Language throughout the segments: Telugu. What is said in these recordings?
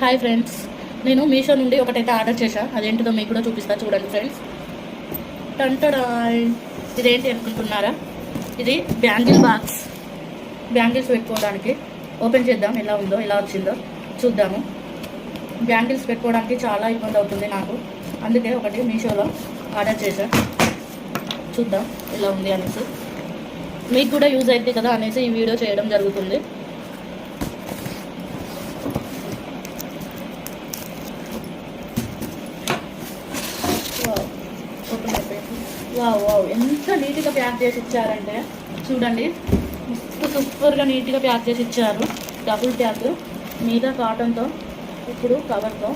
హాయ్ ఫ్రెండ్స్ నేను మీషో నుండి ఒకటైతే ఆర్డర్ చేశాను అదేంటిదో మీకు కూడా చూపిస్తా చూడండి ఫ్రెండ్స్ టంటడాయ్ ఇదేంటి అనుకుంటున్నారా? ఇది బ్యాంగిల్ బాక్స్. బ్యాంగిల్స్ పెట్టుకోవడానికి. ఓపెన్ చేద్దాం. ఎలా ఉందో ఎలా వచ్చిందో చూద్దాము. బ్యాంగిల్స్ పెట్టుకోవడానికి చాలా ఇబ్బంది అవుతుంది నాకు. అందుకే ఒకటి మీషోలో ఆర్డర్ చేశా. చూద్దాం ఎలా ఉంది అనేసి. మీకు కూడా యూజ్ అవుతుంది కదా అనేసి ఈ వీడియో చేయడం జరుగుతుంది వావ్. ఓపెన్ అయిపోయింది. వావ్ వావ్ ఎంత నీట్గా ప్యాక్ చేసి ఇచ్చారంటే చూడండి. మస్తు సూపర్గా నీట్గా ప్యాక్ చేసి ఇచ్చారు. Double pack. మీద కాటన్తో ఇప్పుడు కవర్తో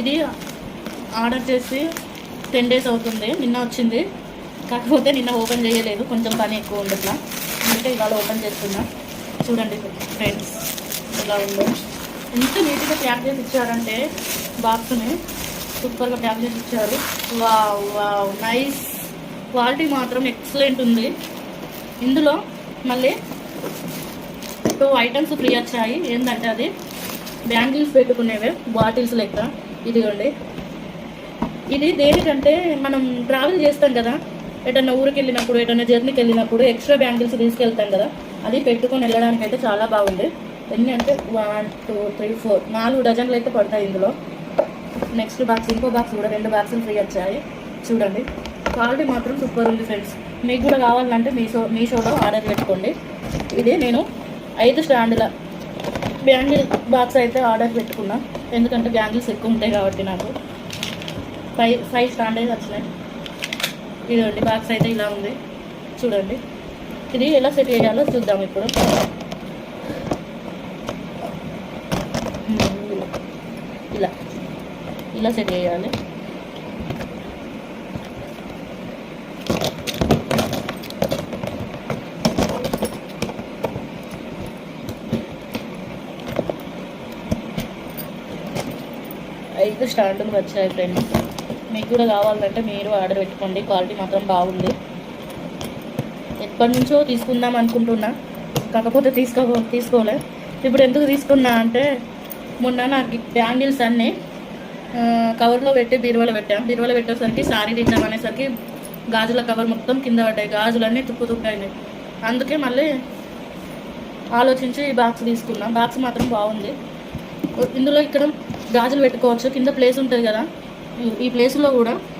ఇది ఆర్డర్ చేసి టెన్ డేస్ అవుతుంది. నిన్న వచ్చింది. కాకపోతే నిన్న ఓపెన్ చేయలేదు. కొంచెం పని ఎక్కువ ఉండట్లా. అందుకే ఇవాళ ఓపెన్ చేస్తున్నా. చూడండి ఫ్రెండ్స్ ఎలా ఉందో. ఎంత నీట్గా ప్యాక్ చేసి ఇచ్చారంటే బాక్స్ని సూపర్గా ప్యాక్ చేసి ఇచ్చారు. Wow wow nice. క్వాలిటీ మాత్రం ఎక్సలెంట్ ఉంది. ఇందులో మళ్ళీ టూ ఐటమ్స్ ఫ్రీ వచ్చాయి. ఏంటంటే అది? బ్యాంగిల్స్ పెట్టుకునేవే బాటిల్స్ లెక్క. ఇదిగోండి. ఇది దేనికంటే మనం ట్రావెల్ చేస్తాం కదా ఎటన్నా ఊరికి వెళ్ళినప్పుడు ఎటన్నా జర్నీకి వెళ్ళినప్పుడు ఎక్స్ట్రా బ్యాంగిల్స్ తీసుకెళ్తాం కదా అది పెట్టుకొని వెళ్ళడానికి అయితే చాలా బాగుంది ఎన్ని అంటే వన్ టూ త్రీ ఫోర్ నాలుగు డజన్లు అయితే పడతాయి ఇందులో. నెక్స్ట్ బాక్స్ ఇంకో బాక్స్ కూడా రెండు బాక్సులు ఫ్రీ వచ్చాయి. చూడండి. క్వాలిటీ మాత్రం సూపర్ ఉంది ఫ్రెండ్స్ మీకు కూడా కావాలంటే మీషో మీషోలో ఆర్డర్ పెట్టుకోండి. ఇది నేను ఐదు స్టాండ్ల బ్యాంగిల్ బాక్స్ అయితే ఆర్డర్ పెట్టుకున్నా. ఎందుకంటే బ్యాంగిల్స్ ఎక్కువ ఉంటాయి కాబట్టి నాకు. ఫైవ్ ఫైవ్ స్టాండర్స్ వచ్చినాయి. ఇదండి బాక్స్ అయితే ఇలా ఉంది. చూడండి. ఇది ఎలా సెట్ చేయాలో చూద్దాం ఇప్పుడు. ఇలా. ఇలా. ఇలా సెట్ చేయాలి. ఐదు స్టాండ్లు వచ్చాయి ఫ్రెండ్స్ మీకు కూడా కావాలంటే మీరు ఆర్డర్ పెట్టుకోండి. క్వాలిటీ మాత్రం బాగుంది. ఎప్పటి నుంచో తీసుకుందాం అనుకుంటున్నా. కాకపోతే తీసుకో తీసుకోలే. ఇప్పుడు ఎందుకు తీసుకున్నా అంటే మొన్న నాకు బ్యాంగిల్స్ అన్నీ కవర్లో పెట్టి బీరువాలో పెట్టాం. బీరువాలో పెట్టేసరికి సారీ తిందాం అనేసరికి గాజుల కవర్ మొత్తం కింద పడ్డాయి. గాజులన్నీ తుప్పుతుంటాయి అందుకే మళ్ళీ ఆలోచించి ఈ బాక్స్ తీసుకున్నాం. బాక్స్ మాత్రం బాగుంది. ఇందులో ఇక్కడ గాజులు పెట్టుకోవచ్చు. కింద ప్లేస్ ఉంటుంది కదా. ఈ ప్లేస్లో కూడా